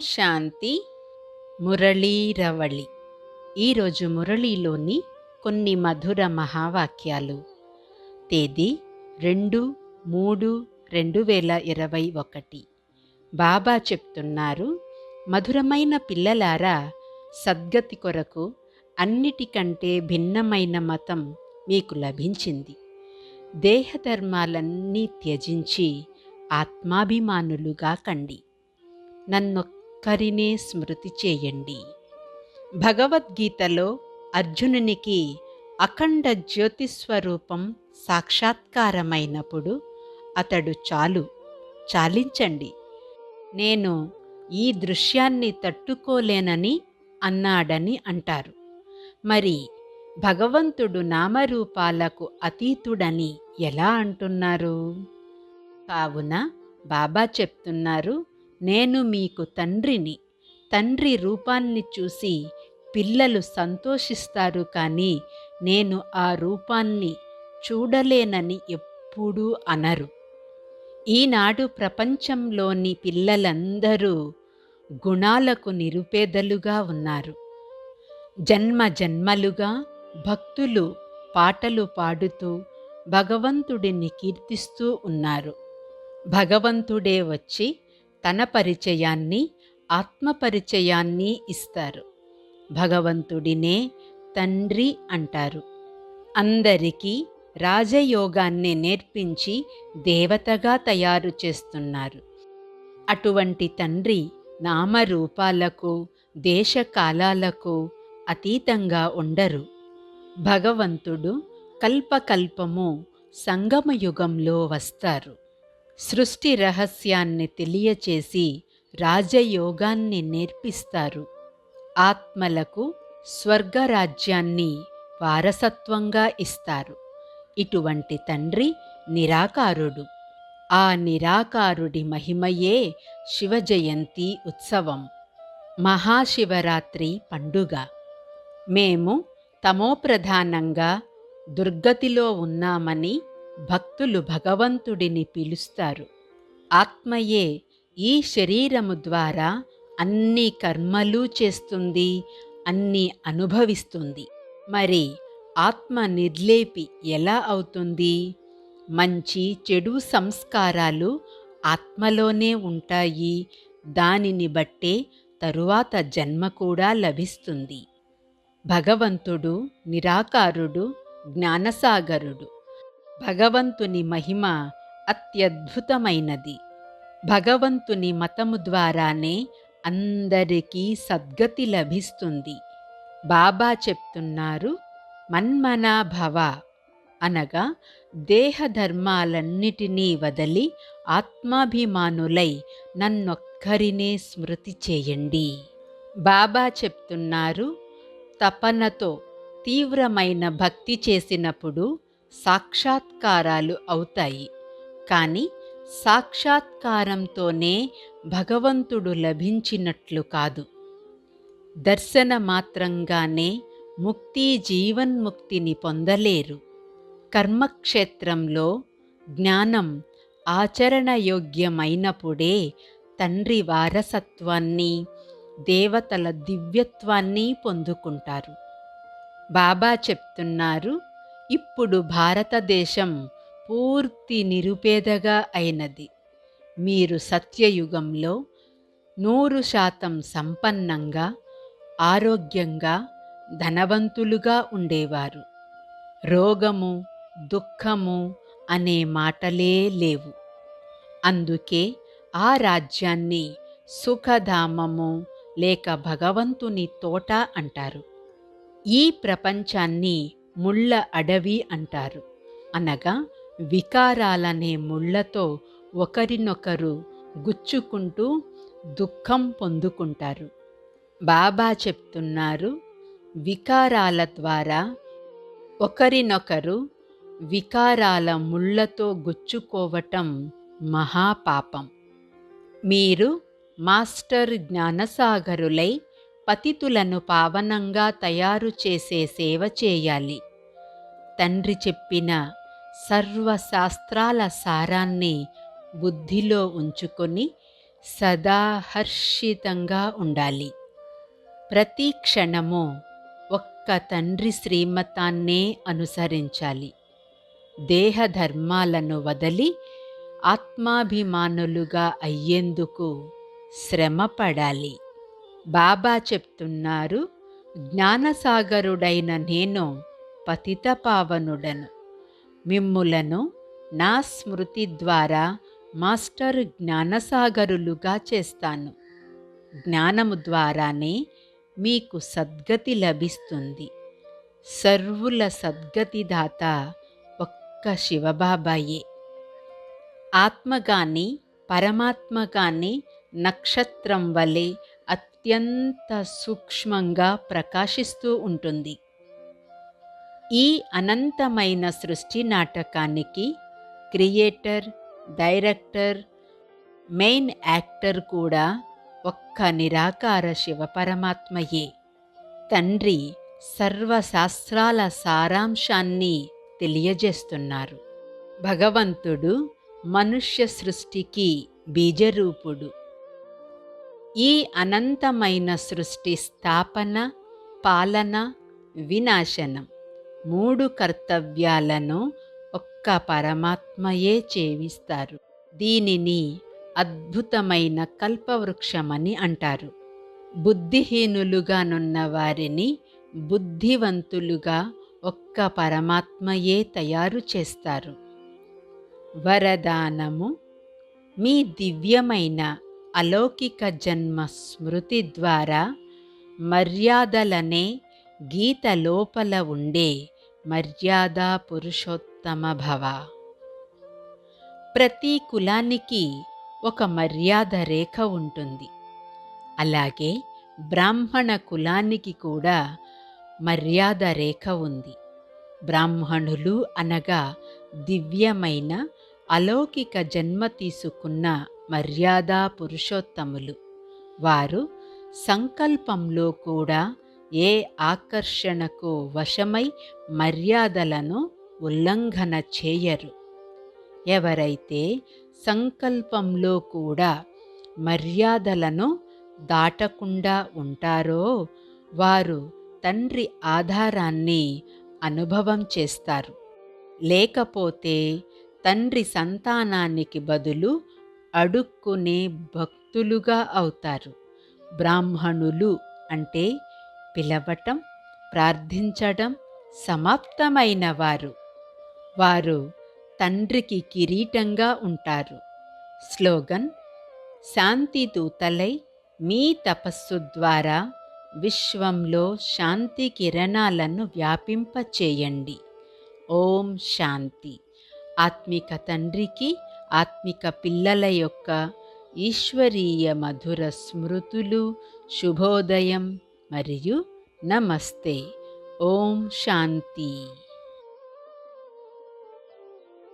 శాంతి మురళీరవళి ఈరోజు మురళీలోని కొన్ని మధుర మహావాక్యాలు. తేదీ రెండు మూడు రెండు వేల ఇరవై ఒకటి. బాబా చెప్తున్నారు మధురమైన పిల్లలారా సద్గతి కొరకు అన్నిటికంటే భిన్నమైన మతం మీకు లభించింది. దేహధర్మాలన్నీ త్యజించి ఆత్మాభిమానులుగా కండి. నన్నొక్క కరినే స్మృతి చేయండి. భగవద్గీతలో అర్జునునికి అఖండ జ్యోతిస్వరూపం సాక్షాత్కారమైనప్పుడు అతడు చాలు చాలించండి. నేను ఈ దృశ్యాన్ని తట్టుకోలేనని అన్నాడని అంటారు. మరి భగవంతుడు నామరూపాలకు అతీతుడని ఎలా అంటున్నారు? కావున బాబా చెప్తున్నారు నేను మీకు తండ్రిని తండ్రి రూపాన్ని చూసి పిల్లలు సంతోషిస్తారు కానీ నేను ఆ రూపాన్ని చూడలేనని ఎప్పుడూ అనరు. ఈనాడు ప్రపంచంలోని పిల్లలందరూ గుణాలకు నిరుపేదలుగా ఉన్నారు. జన్మ జన్మలుగా భక్తులు పాటలు పాడుతూ భగవంతుడిని కీర్తిస్తూ ఉన్నారు. భగవంతుడే వచ్చి తన పరిచయాన్ని ఆత్మపరిచయాన్ని ఇస్తారు. భగవంతుడినే తండ్రి అంటారు. అందరికీ రాజయోగాన్ని నేర్పించి దేవతగా తయారు చేస్తున్నారు. అటువంటి తండ్రి నామరూపాలకు దేశకాలాలకు అతీతంగా ఉండరు. భగవంతుడు కల్పకల్పము సంగమయుగంలో వస్తారు. సృష్టి రహస్యాన్ని తెలియచేసి రాజయోగాన్ని నేర్పిస్తారు. ఆత్మలకు స్వర్గరాజ్యాన్ని వారసత్వంగా ఇస్తారు. ఇటువంటి తండ్రి నిరాకారుడు. ఆ నిరాకారుడి మహిమయే శివజయంతి ఉత్సవం. మహాశివరాత్రి పండుగ. మేము తమోప్రధానంగా దుర్గతిలో ఉన్నామని భక్తులు భగవంతుడిని పిలుస్తారు. ఆత్మయే ఈ శరీరము ద్వారా అన్ని కర్మలు చేస్తుంది అన్ని అనుభవిస్తుంది. మరి ఆత్మ నిర్లేపి ఎలా అవుతుంది? మంచి చెడు సంస్కారాలు ఆత్మలోనే ఉంటాయి. దానిని బట్టే తరువాత జన్మ కూడా లభిస్తుంది. భగవంతుడు నిరాకారుడు జ్ఞానసాగరుడు. భగవంతుని మహిమ అత్యద్భుతమైనది. భగవంతుని మతము ద్వారానే అందరికీ సద్గతి లభిస్తుంది. బాబా చెప్తున్నారు మన్మనా భవ అనగా దేహధర్మాలన్నిటినీ వదలి ఆత్మాభిమానులై నన్నొక్కరినే స్మృతి చేయండి. బాబా చెప్తున్నారు తపనతో తీవ్రమైన భక్తి చేసినప్పుడు సాక్షాత్కారాలు అవుతాయి. కానీ సాక్షాత్కారంతోనే భగవంతుడు లభించినట్లు కాదు. దర్శన మాత్రంగానే ముక్తి జీవన్ముక్తిని పొందలేరు. కర్మక్షేత్రంలో జ్ఞానం ఆచరణయోగ్యమైనప్పుడే తండ్రి వారసత్వాన్ని దేవతల దివ్యత్వాన్ని పొందుకుంటారు. బాబా చెప్తున్నారు ఇప్పుడు భారతదేశం పూర్తి నిరుపేదగా అయినది. మీరు సత్యయుగంలో నూరు శాతం సంపన్నంగా ఆరోగ్యంగా ధనవంతులుగా ఉండేవారు. రోగము దుఃఖము అనే మాటలే లేవు. అందుకే ఆ రాజ్యాన్ని సుఖధామము లేక భగవంతుని తోట అంటారు. ఈ ప్రపంచాన్ని ముళ్ళ అడవి అంటారు. అనగా వికారాలనే ముళ్ళతో ఒకరినొకరు గుచ్చుకుంటూ దుఃఖం పొందుకుంటారు. బాబా చెప్తున్నారు వికారాల ద్వారా ఒకరినొకరు వికారాల ముళ్ళతో గుచ్చుకోవటం మహాపాపం. మీరు మాస్టర్ జ్ఞానసాగరులై పతితులను పావనంగా తయారు చేసే సేవ చేయాలి. తండ్రి చెప్పిన సర్వశాస్త్రాల సారాన్ని బుద్ధిలో ఉంచుకొని సదా హర్షితంగా ఉండాలి. ప్రతి క్షణము ఒక్క తండ్రి శ్రీమతాన్నే అనుసరించాలి. దేహధర్మాలను వదలి ఆత్మాభిమానులుగా అయ్యేందుకు శ్రమపడాలి. బాబా చెప్తున్నారు జ్ఞానసాగరుడైన నేను పతితపావనుడను. మిమ్ములను నా స్మృతి ద్వారా మాస్టర్ జ్ఞానసాగరులుగా చేస్తాను. జ్ఞానము ద్వారానే మీకు సద్గతి లభిస్తుంది. సర్వుల సద్గతిదాత ఒక్క శివబాబాయే. ఆత్మ గాని పరమాత్మ నక్షత్రం వలె అత్యంత సూక్ష్మంగా ప్రకాశిస్తూ ఉంటుంది. ఈ అనంతమైన సృష్టి నాటకానికి క్రియేటర్ డైరెక్టర్ మెయిన్ యాక్టర్ కూడా ఒక్క నిరాకార శివపరమాత్మయే తండ్రి సర్వశాస్త్రాల సారాంశాన్ని తెలియజేస్తున్నారు. భగవంతుడు మనుష్య సృష్టికి బీజరూపుడు. ఈ అనంతమైన సృష్టి స్థాపన పాలన వినాశనం. మూడు కర్తవ్యాలను ఒక్క పరమాత్మయే చేవిస్తారు. దీనిని అద్భుతమైన కల్పవృక్షమని అంటారు. బుద్ధిహీనులుగానున్న వారిని బుద్ధివంతులుగా ఒక్క పరమాత్మయే తయారు చేస్తారు. వరదానము మీ దివ్యమైన అలౌకిక జన్మ స్మృతి ద్వారా మర్యాదలనే గీత లోపల ఉండే మర్యాదా పురుషోత్తమ భవ. ప్రతి కులానికి ఒక మర్యాద రేఖ ఉంటుంది. అలాగే బ్రాహ్మణ కులానికి కూడా మర్యాద రేఖ ఉంది. బ్రాహ్మణులు అనగా దివ్యమైన అలౌకిక జన్మ తీసుకున్న మర్యాదా పురుషోత్తములు. వారు సంకల్పంలో కూడా ఏ ఆకర్షణకు వశమై మర్యాదలను ఉల్లంఘన చేయరు. ఎవరైతే సంకల్పంలో కూడా మర్యాదలను దాటకుండా ఉంటారో వారు తండ్రి ఆధారాన్ని అనుభవం చేస్తారు. లేకపోతే తండ్రి సంతానానికి బదులు అడుక్కునే భక్తులుగా అవుతారు. బ్రాహ్మణులు అంటే పిలవటం ప్రార్థించడం సమాప్తమైన వారు వారు తండ్రికి కిరీటంగా ఉంటారు. స్లోగన్ శాంతి దూతలై మీ తపస్సు ద్వారా విశ్వంలో శాంతి కిరణాలను వ్యాపింపచేయండి. ఓం శాంతి. ఆత్మిక తండ్రికి ఆత్మిక పిల్లల యొక్క ఈశ్వరీయ మధుర స్మృతులు శుభోదయం మరియు నమస్తే ఓం శాంతి